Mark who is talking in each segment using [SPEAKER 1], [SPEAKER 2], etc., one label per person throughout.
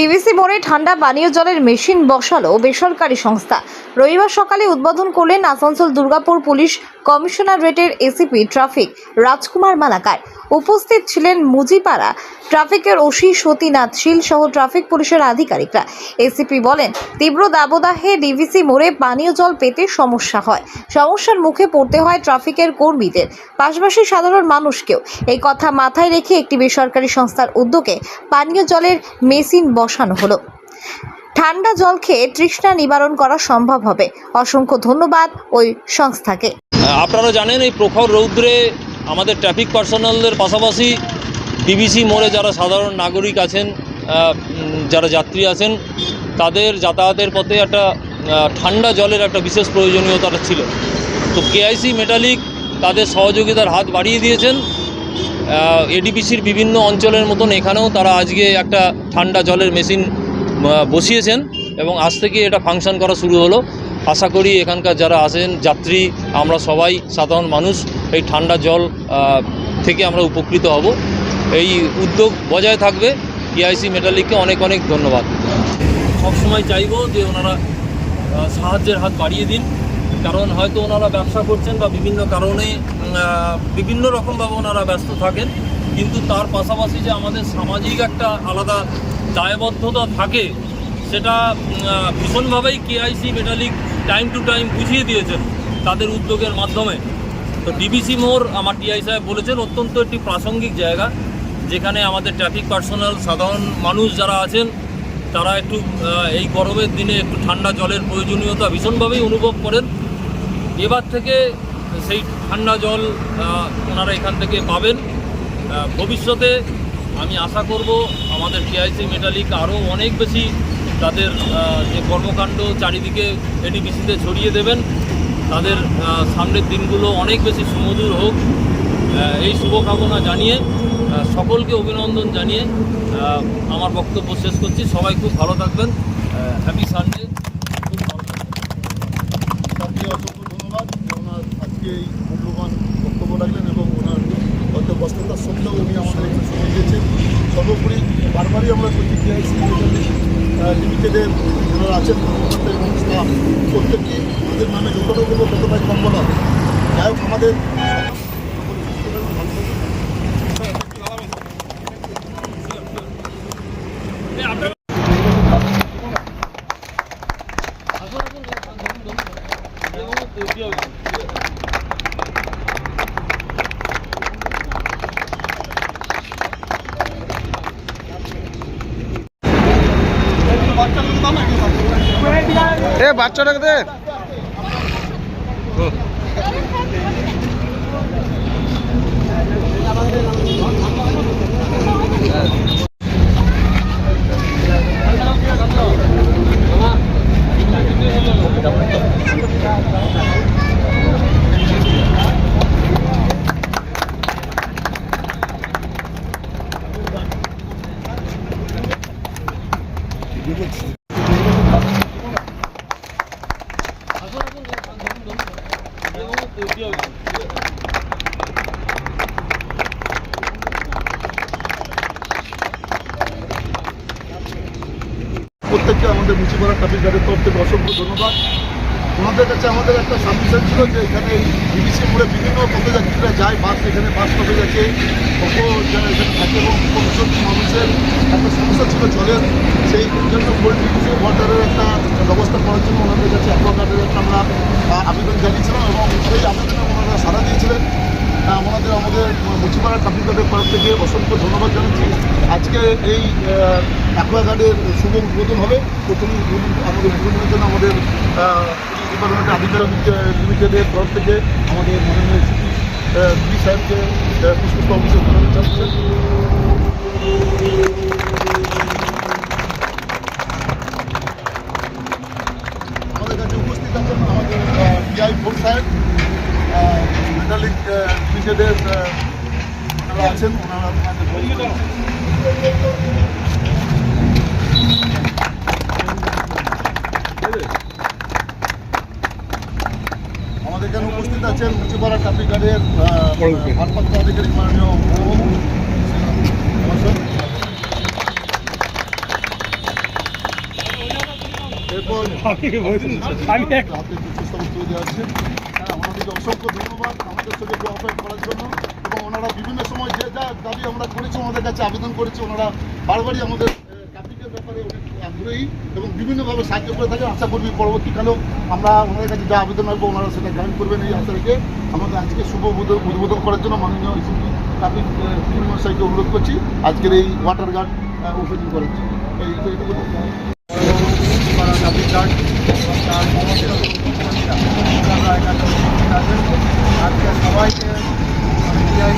[SPEAKER 1] DVC মোড়ে ঠান্ডা পানীয় জলের মেশিন বসালো বেসরকারি সংস্থা। রবিবার সকালে উদ্বোধন করলেন আসানসোল দুর্গাপুর পুলিশ কমিশনারেটের এসিপি ট্রাফিক রাজকুমার মালাকার। উপস্থিত ছিলেন মুজিপাড়া ট্রাফিকের ওসি সতীনাথ শীল সহ ট্রাফিক পুলিশের আধিকারিকরা। এসিপি বলেন, তীব্র দাবদাহে ডিভিসি মোড়ে পানীয় জল পেতে সমস্যা হয়। সমস্যার মুখে পড়তে হয় ট্রাফিকের কর্মীদের, পাশাপাশি সাধারণ মানুষকেও। এই কথা মাথায় রেখে একটি বেসরকারি সংস্থার উদ্যোগে পানীয় জলের মেশিন বসানো হলো। ঠান্ডা জল খেয়ে তৃষ্ণা নিবারণ করা সম্ভব হবে। অসংখ্য ধন্যবাদ ওই সংস্থাকে।
[SPEAKER 2] আপনারা জানেন, এই প্রখর রৌদ্রে আমাদের ট্রাফিক পার্সোনালদের পাশাপাশি ডিবিসি মোড়ে যারা সাধারণ নাগরিক আছেন যারা যাত্রী আছেন, তাদের যাতায়াতের পথে একটা ঠান্ডা জলের একটা বিশেষ প্রয়োজনীয়তা ছিল। তো কেআইসি মেটালিক তাদের সহযোগিতার হাত বাড়িয়ে দিয়েছেন। এডিপিসির বিভিন্ন অঞ্চলের মতন এখানেও তারা আজকে একটা ঠান্ডা জলের মেশিন বসিয়েছেন। এবং আজ থেকে এটা ফাংশন করা শুরু হলো। আশা করি এখানকার যারা আসেন যাত্রী, আমরা সবাই সাধারণ মানুষ, এই ঠান্ডা জল থেকে আমরা উপকৃত হব। এই উদ্যোগ বজায় থাকবে। ইআইসি মেটালিককে অনেক অনেক ধন্যবাদ। সবসময় চাইব যে ওনারা সাহায্যের হাত বাড়িয়ে দিন। কারণ হয়তো ওনারা ব্যবসা করছেন বা বিভিন্ন কারণে বিভিন্ন রকমভাবে ওনারা ব্যস্ত থাকেন। কিন্তু তার পাশাপাশি যে আমাদের সামাজিক একটা আলাদা দায়বদ্ধতা থাকে সেটা ভীষণভাবেই KIC metallic time to time বুঝিয়ে দিয়েছেন তাদের উদ্যোগের মাধ্যমে। তো ডিবিসি মোড় আমার টিআই সাহেব বলেছেন, অত্যন্ত একটি প্রাসঙ্গিক জায়গা, যেখানে আমাদের ট্রাফিক পার্সোনাল সাধারণ মানুষ যারা আছেন, তারা একটু এই গরমের দিনে একটু ঠান্ডা জলের প্রয়োজনীয়তা ভীষণভাবেই অনুভব করেন। এবার থেকে সেই ঠান্ডা জল ওনারা এখান থেকে পাবেন। ভবিষ্যতে আমি আশা করব আমাদের কেআইসি মেটালিক আরও অনেক বেশি তাদের যে কর্মকাণ্ড চারিদিকে এডিবিসিতে ছড়িয়ে দেবেন, তাদের সামনের দিনগুলো অনেক বেশি সুমধুর হোক। এই শুভকামনা জানিয়ে সকলকে অভিনন্দন জানিয়ে আমার বক্তব্য শেষ করছি। সবাই খুব ভালো থাকবেন। হ্যাপি সানডে খুব ভালো থাকবেন।
[SPEAKER 3] অসংখ্য ধন্যবাদ ওনার আজকে এই মূল্যবান বক্তব্য রাখলেন এবং ওনার হয়তো ব্যস্ততার সত্ত্বেও উনি আমাদের সময় দিয়েছেন। সর্বোপরি বারবারই আমরা কেআইসি লিমিটেডের যারা আছেন এবং স্টাফ প্রত্যেককে ওদের নামে যতটা বলব ততটাই কম বলা হবে। যাই হোক, আমাদের
[SPEAKER 4] এ বাচ্চাটাকে দে।
[SPEAKER 3] প্রত্যেককে আমাদের মুচিপাড়া ট্রাফিক গার্ডের তরফ থেকে অসংখ্য ধন্যবাদ। ওনাদের কাছে আমাদের একটা সাবমিশন ছিল যে এখানে বিবিসি মোড়ে বিভিন্ন পথযাত্রীরা যায় বাস এখানে বাস পাবে যাচ্ছে। অটো যারা এখানে থাকে এবং প্রচুর মানুষের একটা সমস্যা ছিল জলের সেই জন্য ডিবিসি ওয়াটারের একটা ব্যবস্থা করার জন্য ওনাদের কাছে অ্যাকোয়াগার্ডের একটা আমরা আবেদন জানিয়েছিলাম এবং সেই আবেদনে ওনারা সাড়া দিয়েছিলেন। আহ, ওনাদের আমাদের মুচিপাড়া ট্রাফিক গার্ডের তরফ থেকে অসংখ্য ধন্যবাদ জানাচ্ছি। আজকে এই অ্যাকোয়াগার্ডের শুভ উদ্বোধন হবে। প্রথম আমাদের উদ্বোধনের জন্য আমাদের ডিপার্টমেন্টের আধিকারিক লিমিটেডের তরফ থেকে আমাদের মাননীয় সিপি পুলিশ সাহেবকে পুষ্প ধন্যবাদ জানাচ্ছেন আমাদের কাছে উপস্থিত আছেন আমাদের টিআই ভোট সাহেব মেটালিক লিমিটেডের আছেন, ওনারা আপনাদের বলবেন। আমাদের এখানে উপস্থিত আছেন মুচিপাড়া ট্রাফিক গার্ডের ভারপ্রাপ্ত আধিকারিক মাননীয় হ্যাঁ অসংখ্য ধন্যবাদ আমাদের সঙ্গে কোঅপারেট করার জন্য এবং ওনারা বিভিন্ন সময় যে যা দাবি আমরা করেছি ওনাদের কাছে আবেদন করেছি ওনারা বারবারই আমাদের ব্যাপারে অনেক আগ্রহী এবং বিভিন্নভাবে সাহায্য করে থাকে। আশা করবি পরবর্তীকালেও আমরা ওনাদের কাছে যা আবেদন রাখব, ওনারা সেটা গ্রহণ করবেন এই আশা রেখে আমাদের আজকে শুভ উদ্বোধন- করার জন্য মাননীয় এসিপি ট্রাফিক মশাইকে অনুরোধ করছি আজকের এই ওয়াটার গার্ড ওপেনিং করার জন্য। এই
[SPEAKER 5] তার সমস্ত কর্মীরা আপনারা এখানে উপস্থিত আছেন আজকে সবাইকে পিআই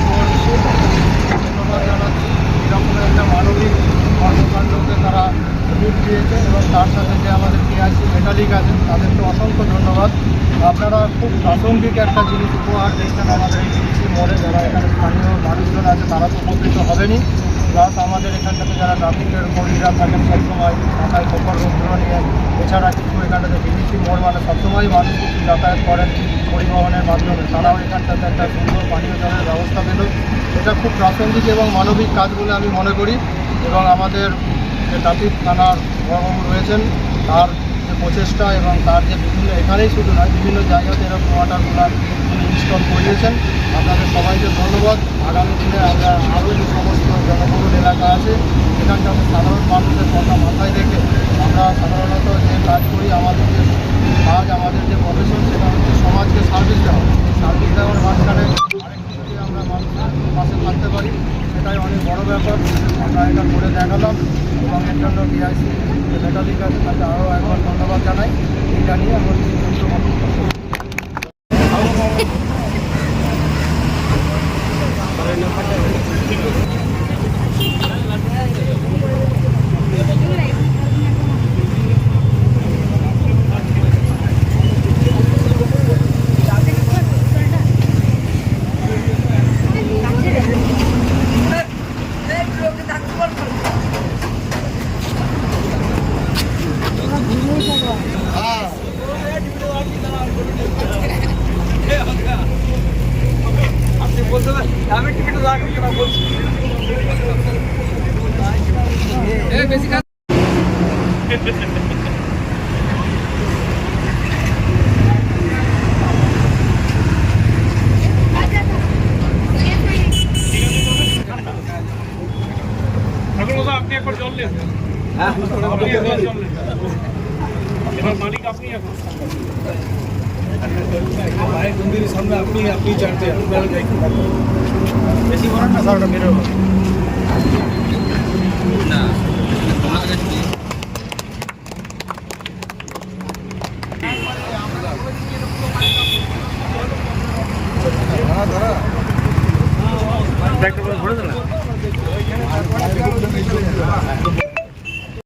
[SPEAKER 5] ধন্যবাদ জানাচ্ছি এরকম একটা মানবিক কর্মকাণ্ডকে তারা রূপ দিয়েছে এবং তার সাথে যে আমাদের মেটালিক আছেন, তাদেরকে অসংখ্য ধন্যবাদ। আপনারা খুব প্রাসঙ্গিক একটা জিনিস উপহার দিয়েছেন আমাদের এই ডিসি মোড়ে, যারা এখানে স্থানীয় মানুষজন আছে, তারা তো উপকৃত হবেনি প্লাস আমাদের এখান থেকে যারা ট্রাফিকের কর্মীরা থাকেন, সবসময় মাথায় খবর রোদ্র নিয়ে, এছাড়া কিছু এখানটাতে বিদেশি মোড় মানে সবসময় মানুষ কিছু যাতায়াত করেন পরিবহনের মাধ্যমে। তারাও এখানটাতে একটা সুন্দর পানীয় জলের ব্যবস্থা পেল। এটা খুব প্রাসঙ্গিক এবং মানবিক কাজ বলে আমি মনে করি। এবং আমাদের যে ট্রাফিক থানার বড়বাবু রয়েছেন, তার প্রচেষ্টা এবং তার যে বিভিন্ন, এখানেই শুধু নয়, বিভিন্ন জায়গাতে এরকম ওয়াটারগুলার তিনি ইনস্টল করিয়েছেন। আপনাদের সবাইকে ধন্যবাদ। আগামী দিনে আমরা আরও যে সমস্ত জনবহুল এলাকা আছে, এখানকার সাধারণ মানুষের কথা মাথায় রেখে আমরা সাধারণত যে কাজ করি, আমাদের যে কাজ, আমাদের যে প্রফেশন সেটা হচ্ছে সমাজকে সার্ভিস দেওয়া। সার্ভিস দেওয়ার মাঝখানে আরেকটু আমরা মানুষের পাশে থাকতে পারি, সেটাই অনেক বড় ব্যাপার। আমরা এটা দেখালাম এবং এর জন্য বিআইসি যে মেটালিক আছে তাকে আরও একবার ধন্যবাদ জানাই। এটা নিয়ে আমার
[SPEAKER 6] আপনি একবার জল নেন আপনি একবার জল নেন এবার মালিক আপনি এখন মায়ের মন্দিরের সামনে আপনি আপনি চানতে আপনারা যাই বেশি করেন না স্যার ওটা বেরো